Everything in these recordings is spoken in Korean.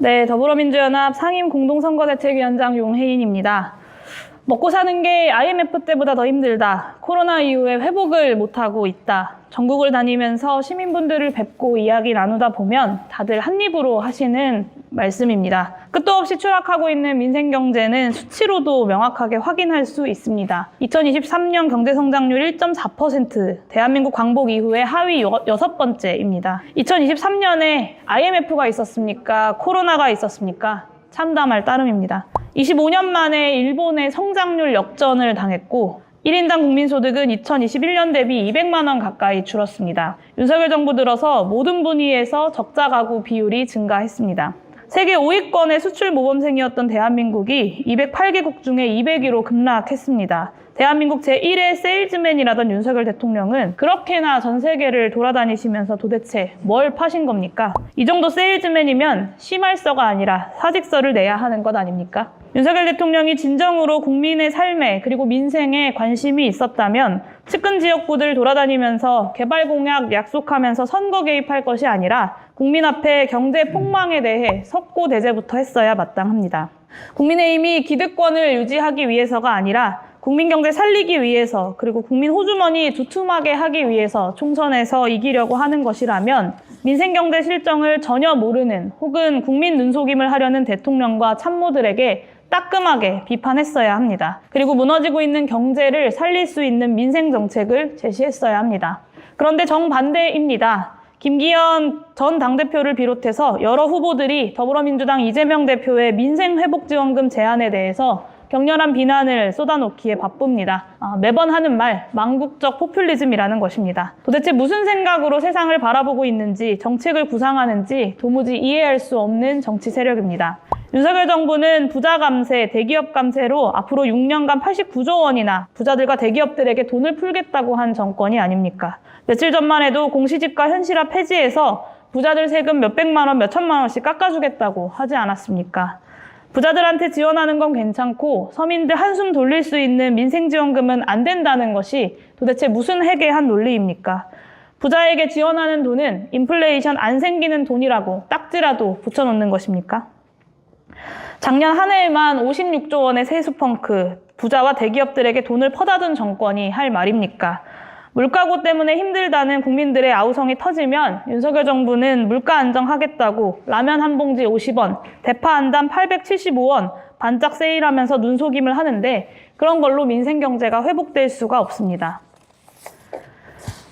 네, 더불어민주연합 상임 공동선거대책위원장 용혜인입니다. 먹고 사는 게 IMF 때보다 더 힘들다. 코로나 이후에 회복을 못하고 있다. 전국을 다니면서 시민분들을 뵙고 이야기 나누다 보면 다들 한 입으로 하시는 말씀입니다. 끝도 없이 추락하고 있는 민생 경제는 수치로도 명확하게 확인할 수 있습니다. 2023년 경제 성장률 1.4%, 대한민국 광복 이후에 하위 여- 여섯 번째입니다. 2023년에 IMF가 있었습니까? 코로나가 있었습니까? 참담할 따름입니다. 25년 만에 일본의 성장률 역전을 당했고 1인당 국민소득은 2021년 대비 200만 원 가까이 줄었습니다. 윤석열 정부 들어서 모든 분야에서 적자 가구 비율이 증가했습니다. 세계 5위권의 수출 모범생이었던 대한민국이 208개국 중에 200위로 급락했습니다. 대한민국 제1의 세일즈맨이라던 윤석열 대통령은 그렇게나 전 세계를 돌아다니시면서 도대체 뭘 파신 겁니까? 이 정도 세일즈맨이면 심할서가 아니라 사직서를 내야 하는 것 아닙니까? 윤석열 대통령이 진정으로 국민의 삶에 그리고 민생에 관심이 있었다면 측근 지역구들 돌아다니면서 개발 공약 약속하면서 선거 개입할 것이 아니라 국민 앞에 경제 폭망에 대해 석고 대제부터 했어야 마땅합니다. 국민의힘이 기득권을 유지하기 위해서가 아니라 국민 경제 살리기 위해서 그리고 국민 호주머니 두툼하게 하기 위해서 총선에서 이기려고 하는 것이라면 민생 경제 실정을 전혀 모르는 혹은 국민 눈속임을 하려는 대통령과 참모들에게 따끔하게 비판했어야 합니다. 그리고 무너지고 있는 경제를 살릴 수 있는 민생 정책을 제시했어야 합니다. 그런데 정반대입니다. 김기현 전 당대표를 비롯해서 여러 후보들이 더불어민주당 이재명 대표의 민생회복지원금 제안에 대해서 격렬한 비난을 쏟아놓기에 바쁩니다. 아, 매번 하는 말, 망국적 포퓰리즘이라는 것입니다. 도대체 무슨 생각으로 세상을 바라보고 있는지, 정책을 구상하는지 도무지 이해할 수 없는 정치 세력입니다. 윤석열 정부는 부자 감세, 대기업 감세로 앞으로 6년간 89조 원이나 부자들과 대기업들에게 돈을 풀겠다고 한 정권이 아닙니까? 며칠 전만 해도 공시지가 현실화 폐지해서 부자들 세금 몇백만 원, 몇천만 원씩 깎아주겠다고 하지 않았습니까? 부자들한테 지원하는 건 괜찮고 서민들 한숨 돌릴 수 있는 민생지원금은 안 된다는 것이 도대체 무슨 해괴한 논리입니까? 부자에게 지원하는 돈은 인플레이션 안 생기는 돈이라고 딱지라도 붙여놓는 것입니까? 작년 한 해에만 56조 원의 세수펑크, 부자와 대기업들에게 돈을 퍼다준 정권이 할 말입니까? 물가고 때문에 힘들다는 국민들의 아우성이 터지면 윤석열 정부는 물가 안정하겠다고 라면 한 봉지 50원, 대파 한단 875원 반짝 세일하면서 눈속임을 하는데 그런 걸로 민생 경제가 회복될 수가 없습니다.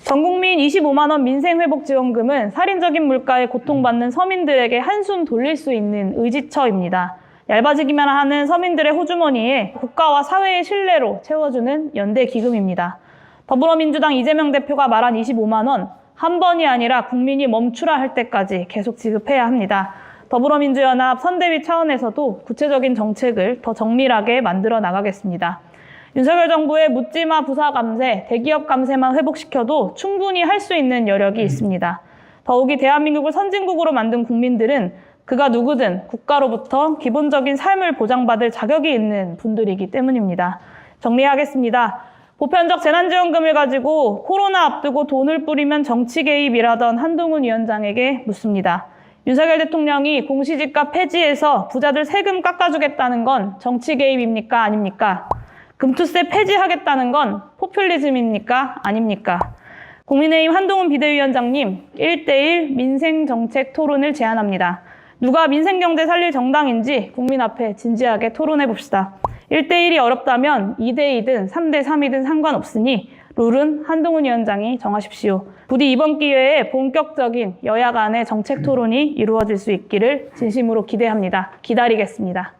전국민 25만 원 민생회복지원금은 살인적인 물가에 고통받는 서민들에게 한숨 돌릴 수 있는 의지처입니다. 얇아지기만 하는 서민들의 호주머니에 국가와 사회의 신뢰로 채워주는 연대 기금입니다. 더불어민주당 이재명 대표가 말한 25만 원, 한 번이 아니라 국민이 멈추라 할 때까지 계속 지급해야 합니다. 더불어민주연합 선대위 차원에서도 구체적인 정책을 더 정밀하게 만들어 나가겠습니다. 윤석열 정부의 묻지마 부사 감세, 대기업 감세만 회복시켜도 충분히 할 수 있는 여력이 있습니다. 더욱이 대한민국을 선진국으로 만든 국민들은 그가 누구든 국가로부터 기본적인 삶을 보장받을 자격이 있는 분들이기 때문입니다. 정리하겠습니다. 보편적 재난지원금을 가지고 코로나 앞두고 돈을 뿌리면 정치 개입이라던 한동훈 위원장에게 묻습니다. 윤석열 대통령이 공시지가 폐지해서 부자들 세금 깎아주겠다는 건 정치 개입입니까? 아닙니까? 금투세 폐지하겠다는 건 포퓰리즘입니까? 아닙니까? 국민의힘 한동훈 비대위원장님, 1대1 민생정책 토론을 제안합니다. 누가 민생경제 살릴 정당인지 국민 앞에 진지하게 토론해 봅시다. 1대1이 어렵다면 2대2든 3대3이든 상관없으니 룰은 한동훈 위원장이 정하십시오. 부디 이번 기회에 본격적인 여야 간의 정책 토론이 이루어질 수 있기를 진심으로 기대합니다. 기다리겠습니다.